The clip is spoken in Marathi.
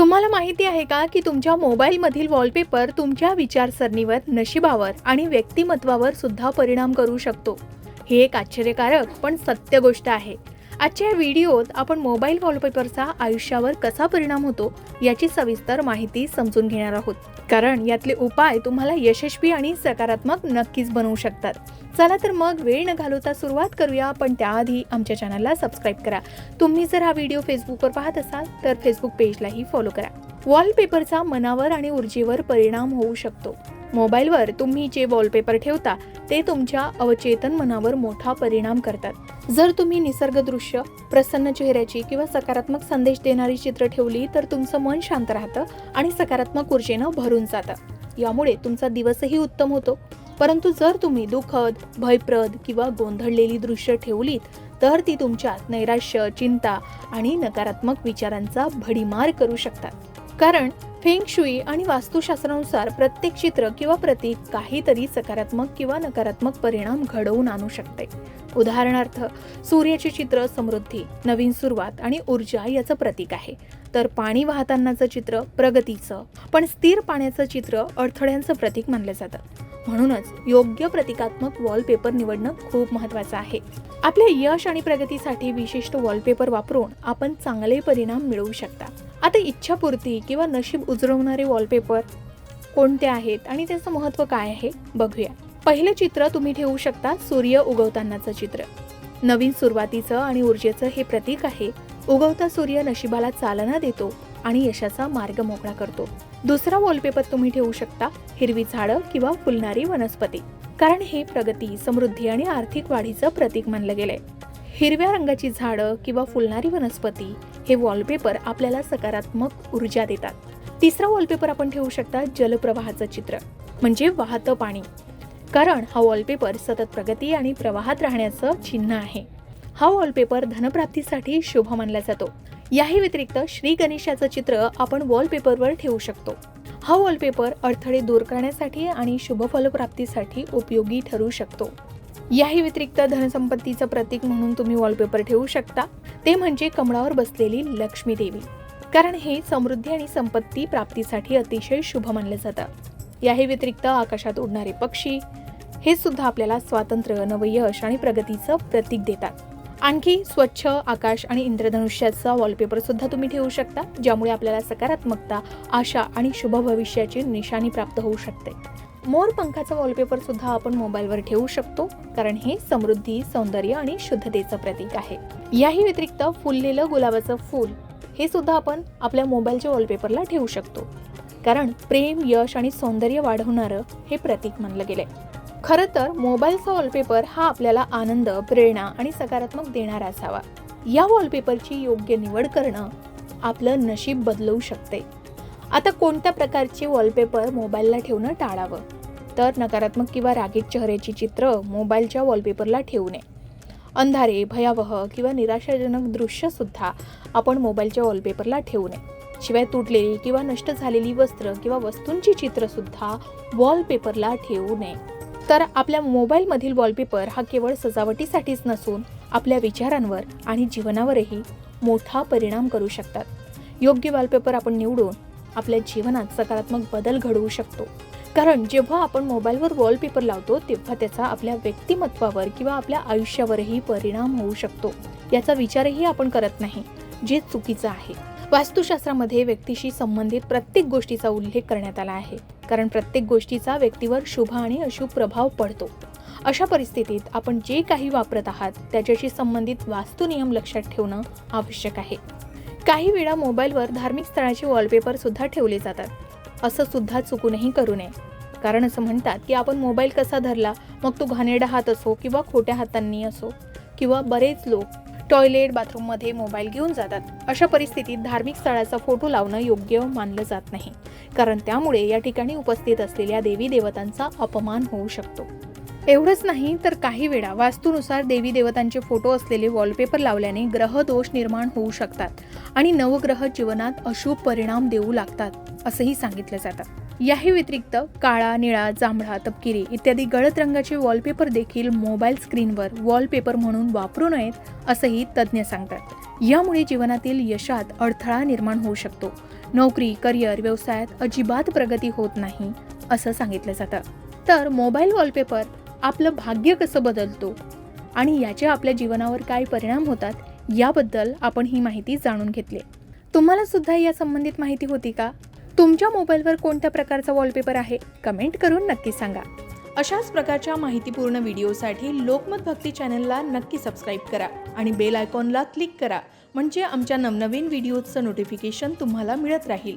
तुम्हाला माहिती आहे का की तुमच्या मोबाईलमधील वॉलपेपर तुमच्या विचारसरणीवर नशिबावर आणि व्यक्तिमत्वावर सुद्धा परिणाम करू शकतो? ही एक आश्चर्यकारक पण सत्य गोष्ट आहे. आजच्या या व्हिडिओत आपण मोबाईल वॉलपेपरचा आयुष्यावर कसा परिणाम होतो याची सविस्तर माहिती समजून घेणार आहोत. कारण यातले उपाय तुम्हाला यशस्वी आणि सकारात्मक नक्कीच बनवू शकतात. चला तर मग वेळ न घालवता सुरुवात करूया पण त्याआधी आमच्या चॅनलला सबस्क्राईब करा. तुम्ही जर हा व्हिडिओ फेसबुकवर पाहत असाल तर फेसबुक पेजलाही फॉलो करा. वॉलपेपरचा मनावर आणि ऊर्जेवर परिणाम होऊ शकतो. मोबाईलवर तुम्ही जे वॉलपेपर ठेवता ते तुमच्या अवचेतन मनावर मोठा परिणाम करतात. जर तुम्ही निसर्गदृश्य प्रसन्न चेहऱ्याची किंवा सकारात्मक संदेश देणारी चित्र ठेवली तर तुमचं मन शांत राहतं आणि सकारात्मक ऊर्जेनं भरून जातं. यामुळे तुमचा दिवसही उत्तम होतो. परंतु जर तुम्ही दुःखद भयप्रद किंवा गोंधळलेली दृश्य ठेवलीत तर ती तुमच्यात नैराश्य चिंता आणि नकारात्मक विचारांचा भडीमार करू शकतात. कारण फेंग शुई आणि वास्तुशास्त्रानुसार प्रत्येक चित्र किंवा प्रतीक काहीतरी सकारात्मक किंवा नकारात्मक परिणाम घडवून आणू शकते. उदाहरणार्थ सूर्याचे चित्र समृद्धी नवीन सुरुवात आणि ऊर्जा याचं प्रतीक आहे. तर पाणी वाहतानाचं चित्र प्रगतीचं पण स्थिर पाण्याचं चित्र अडथळ्यांचं प्रतीक मानलं जातं. म्हणूनच योग्य प्रतिकात्मक वॉलपेपर निवडणं खूप महत्वाचं आहे. आपल्या यश आणि प्रगतीसाठी विशिष्ट वॉलपेपर वापरून आपण चांगले परिणाम मिळवू शकता. आता इच्छापूर्ती किंवा नशीब उजळवणारे वॉलपेपर कोणते आहेत आणि त्याचं महत्त्व काय आहे? बघूया. पहिलं चित्र तुम्ही ठेवू शकता सूर्य उगवतानाचं चित्र. नवीन सुरुवातीचं आणि ऊर्जेचं हे प्रतीक आहे. उगवता सूर्य नशिबाला चालना देतो आणि यशाचा मार्ग मोकळा करतो. दुसरा वॉलपेपर तुम्ही ठेवू शकता हिरवी झाडं किंवा फुलणारी वनस्पती. कारण हे प्रगती समृद्धी आणि आर्थिक वाढीचं प्रतीक मानलं गेलंय. हिरव्या रंगाची झाडं किंवा फुलणारी वनस्पती हे वॉलपेपर आपल्याला सकारात्मक ऊर्जा देतात. तिसरा वॉलपेपर आपण ठेवू शकता जलप्रवाहाचं चित्र म्हणजे वाहतं पाणी. कारण हा वॉलपेपर सतत प्रगती आणि प्रवाहात राहण्याचं चिन्ह आहे. हा वॉलपेपर धनप्राप्तीसाठी शुभ मानला जातो. याही व्यतिरिक्त श्री गणेशाचं चित्र आपण वॉलपेपरवर ठेवू शकतो. हा वॉलपेपर अडथळे दूर करण्यासाठी आणि शुभ फलप्राप्तीसाठी उपयोगी ठरू शकतो. याही व्यतिरिक्त धनसंपत्तीचं प्रतीक म्हणून तुम्ही वॉलपेपर ठेवू शकता. ते म्हणजे कमळावर बसलेली लक्ष्मी देवी. कारण हे समृद्धी आणि संपत्ती प्राप्तीसाठी अतिशय शुभ मानलं जातं. याही व्यतिरिक्त आकाशात उडणारे पक्षी हे सुद्धा आपल्याला स्वातंत्र्य नवयश आणि प्रगतीचं प्रतीक देतात. आणखी स्वच्छ आकाश आणि इंद्रधनुष्याचा वॉलपेपर सुद्धा तुम्ही ठेवू शकता ज्यामुळे आपल्याला सकारात्मकता आशा आणि शुभ भविष्याची निशाणी प्राप्त होऊ शकते. मोर पंखाचा वॉलपेपर सुद्धा आपण मोबाईलवर ठेवू शकतो कारण हे समृद्धी सौंदर्य आणि शुद्धतेचं प्रतीक आहे. याही व्यतिरिक्त फुललेलं गुलाबाचं फूल हे सुद्धा आपण आपल्या मोबाईलच्या वॉलपेपरला ठेवू शकतो. कारण प्रेम यश आणि सौंदर्य वाढवणारं हे प्रतीक मानलं गेलंय. खरं तर मोबाईलचा वॉलपेपर हा आपल्याला आनंद प्रेरणा आणि सकारात्मक देणारा असावा. या वॉलपेपरची योग्य निवड करणं आपलं नशीब बदलवू शकते आता कोणत्या प्रकारचे वॉलपेपर मोबाईलला ठेवणं टाळावं? तर नकारात्मक किंवा रागीट चेहऱ्याची चित्र मोबाईलच्या वॉलपेपरला ठेवू नये. अंधारे भयावह किंवा निराशाजनक दृश्यसुद्धा आपण मोबाईलच्या वॉलपेपरला ठेवू नये. शिवाय तुटलेली किंवा नष्ट झालेली वस्त्र किंवा वस्तूंची चित्रसुद्धा वॉलपेपरला ठेवू नये. तर आपल्या मोबाईलमधील वॉलपेपर हा केवळ सजावटीसाठीच नसून आपल्या विचारांवर आणि जीवनावरही मोठा परिणाम करू शकतात. योग्य वॉलपेपर आपण निवडून आपल्या जीवनात सकारात्मक बदल घडवू शकतो. कारण जेव्हा आपण मोबाईलवर वॉलपेपर लावतो तेव्हा त्याचा आपल्या व्यक्तिमत्वावर किंवा आपल्या आयुष्यावरही परिणाम होऊ शकतो. याचा विचारही आपण करत नाही जे चुकीचं आहे. वास्तुशास्त्रामध्ये व्यक्तीशी संबंधित प्रत्येक गोष्टीचा उल्लेख करण्यात आला आहे. कारण प्रत्येक गोष्टीचा व्यक्तीवर शुभ आणि अशुभ प्रभाव पडतो. अशा परिस्थितीत आपण जे काही वापरत आहात त्याच्याशी संबंधित वास्तुनियम लक्षात ठेवणं आवश्यक आहे. काही वेळा मोबाईलवर धार्मिक स्थळाचे वॉलपेपर सुद्धा ठेवले जातात. असं सुद्धा चुकूनही करू नये. कारण असं म्हणतात की आपण मोबाईल कसा धरला मग तो घाणेरडा हात असो किंवा खोट्या हातांनी असो किंवा बरेच लोक टॉयलेट बाथरूममध्ये मोबाईल घेऊन जातात. अशा परिस्थितीत धार्मिक स्थळाचा फोटो लावणं योग्य मानलं जात नाही. कारण त्यामुळे या ठिकाणी उपस्थित असलेल्या देवी देवतांचा अपमान होऊ शकतो. एवढंच नाही तर काही वेळा वास्तूनुसार देवी देवतांचे फोटो असलेले वॉलपेपर लावल्याने ग्रह दोष निर्माण होऊ शकतात आणि नवग्रह जीवनात अशुभ परिणाम देऊ लागतात असंही सांगितलं जातं. याही व्यतिरिक्त काळा निळा जांभळा तपकिरी इत्यादी गळत रंगाचे वॉलपेपर देखील मोबाईल स्क्रीनवर वॉलपेपर म्हणून वापरू नयेत असंही तज्ज्ञ सांगतात. यामुळे जीवनातील यशात अडथळा निर्माण होऊ शकतो. नोकरी करिअर व्यवसायात अजिबात प्रगती होत नाही असं सांगितलं जातं. तर मोबाईल वॉलपेपर आपलं भाग्य कसं बदलतो आणि याचे आपल्या जीवनावर काय परिणाम होतात याबद्दल आपण ही माहिती जाणून घेतली. तुम्हाला सुद्धा या संबंधित माहिती होती का? तुमच्या मोबाईलवर कोणत्या प्रकारचा वॉलपेपर आहे? कमेंट करून नक्की सांगा. अशाच प्रकारच्या माहितीपूर्ण व्हिडिओसाठी लोकमत भक्ती चॅनलला नक्की सबस्क्राईब करा आणि बेल आयकॉनला क्लिक करा म्हणजे आमच्या नवनवीन व्हिडिओचं नोटिफिकेशन तुम्हाला मिळत राहील.